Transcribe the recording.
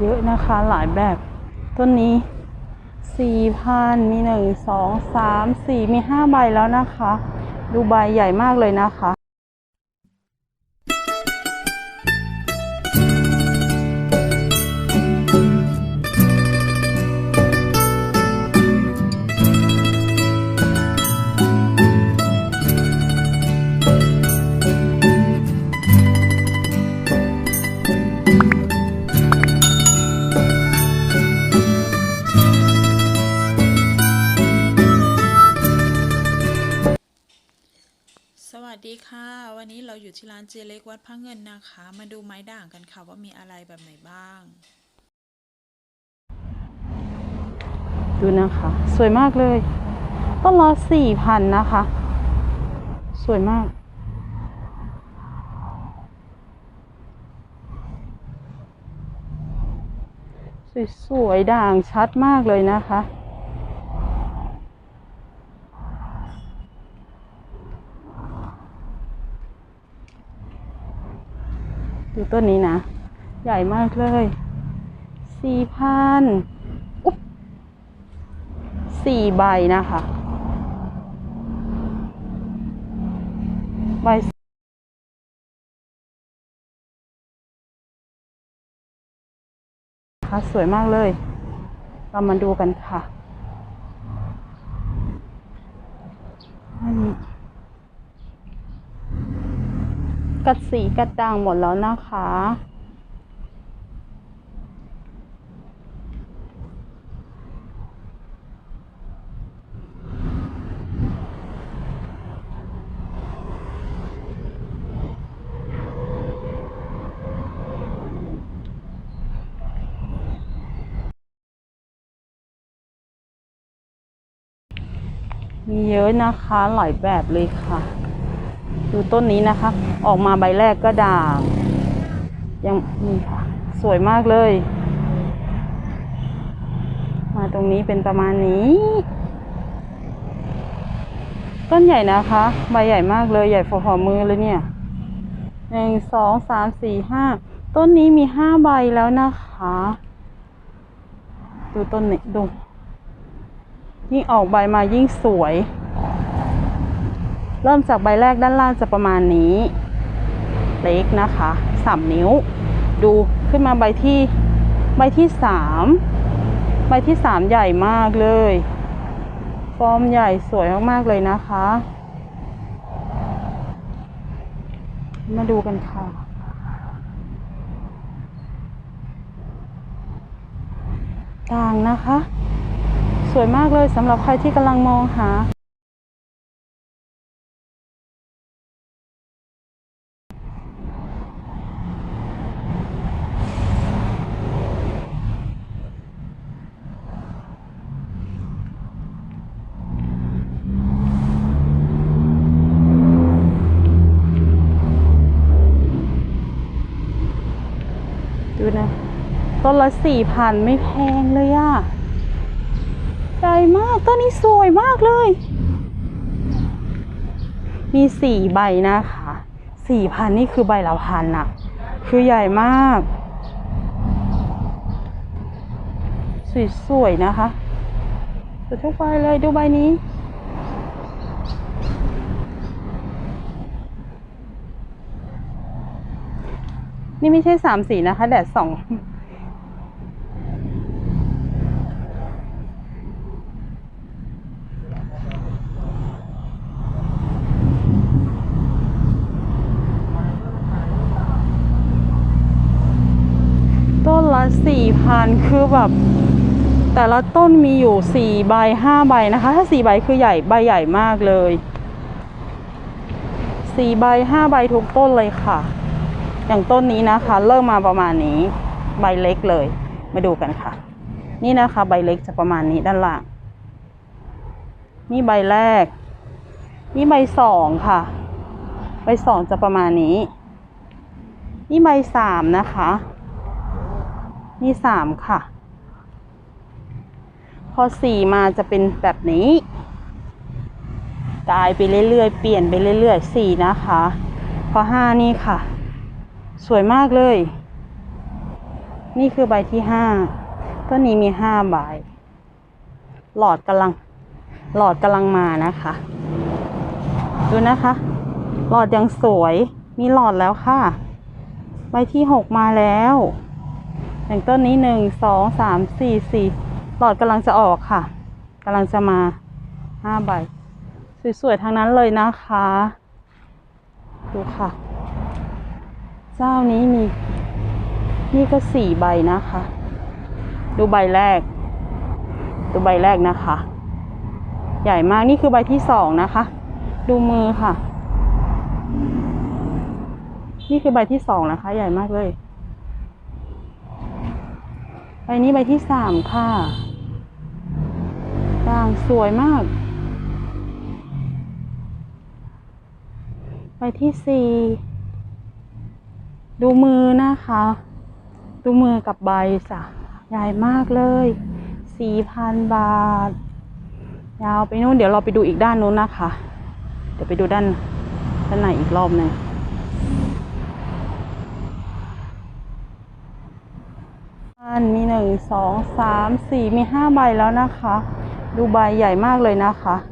เยอะนะคะหลายแบบ ต้นนี้สี่พันมีหนึ่งสองสามสี่มีห้าใบแล้วนะคะ ดูใบใหญ่มากเลยนะคะ สวัสดีค่ะ วันนี้เราอยู่ที่ร้านเจเล็กวัดพระเงินนะคะ มาดูไม้ด่างกันค่ะว่ามีอะไรแบบไหนบ้าง ดูนะคะ สวยมากเลย ต้นละสี่พันนะคะ สวยมาก สวยๆด่างชัดมากเลยนะคะ ดูต้นนี้นะ ใหญ่มากเลยสี่พันอุ๊บสี่ใบนะคะ ใบคะสวยมากเลย เรามาดูกันค่ะอันนี้ กัดสีกัดด่างหมดแล้วนะคะ มีเยอะนะคะ หลายแบบเลยค่ะ ดูต้นนี้นะคะ ออกมาใบแรกก็ด่าง ยังนี่ค่ะ สวยมากเลย มาตรงนี้เป็นประมาณนี้ ต้นใหญ่นะคะ ใบใหญ่มากเลยใหญ่พอๆมือเลยเนี่ยหนึ่งสองสามสี่ห้าต้นนี้มีห้าใบแล้วนะคะ ดูต้นนี้ดู ยิ่งออกใบมายิ่งสวย เริ่มจากใบแรกด้านล่างจะประมาณนี้ เล็กนะคะสามนิ้ว ดูขึ้นมาใบที่ใบที่สามใบที่สามใหญ่มากเลย ฟอร์มใหญ่สวยมากๆเลยนะคะ มาดูกันค่ะต่างนะคะ สวยมากเลยสำหรับใครที่กำลังมองหา ดูนะ ต้นละสี่พันไม่แพงเลยอะใหญ่มาก ต้นนี้สวยมากเลย มีสี่ใบนะคะสี่พันนี่คือใบละพันอะคือใหญ่มาก สวยๆนะคะสวยทุกใบเลยดูใบนี้นี่ไม่ใช่สามสีนะคะ แดดสอง ต้นละสี่พันคือแบบแต่ละต้นมีอยู่สี่ใบห้าใบนะคะ ถ้าสี่ใบคือใหญ่ใบใหญ่มากเลยสี่ใบห้าใบทุกต้นเลยค่ะ อย่างต้นนี้นะคะ เริ่มมาประมาณนี้ ใบเล็กเลย มาดูกันค่ะ นี่นะคะใบเล็กจะประมาณนี้ด้านล่าง นี่ใบแรก นี่ใบสองค่ะ ใบสองจะประมาณนี้ นี่ใบสามนะคะ นี่สามค่ะ พอสี่มาจะเป็นแบบนี้กลายไปเรื่อยๆ เปลี่ยนไปเรื่อยๆสี่นะคะ พอห้านี่ค่ะ สวยมากเลย นี่คือใบที่ห้าต้นนี้มีห้าใบ หลอดกำลัง หลอดกำลังมานะคะ ดูนะคะ หลอดยังสวย มีหลอดแล้วค่ะ ใบที่หกมาแล้ว อย่างต้นนี้หนึ่งสองสามสี่สี่หลอดกำลังจะออกค่ะกำลังจะมาห้าใบ สวยๆทั้งนั้นเลยนะคะ ดูค่ะ เจ้านี้มี นี่ก็สี่ใบนะคะ ดูใบแรก ดูใบแรกนะคะ ใหญ่มากนี่คือใบที่สองนะคะ ดูมือค่ะ นี่คือใบที่สองนะคะ ใหญ่มากเลย บนี้ใบที่สามค่ะด่างสวยมาก ใบที่สี่ดูมือนะคะ ดูมือกับใบจ้ะใหญ่มากเลยสี่พันบาท ยาวไปนู่นเดี๋ยวเราไปดูอีกด้านนู้นนะคะ เดี๋ยวไปดูด้านด้านในอีกรอบหนึ่งานมีหนึ่งสองสามสี่มีห้าใบแล้วนะคะ ดูใบใหญ่มากเลยนะคะ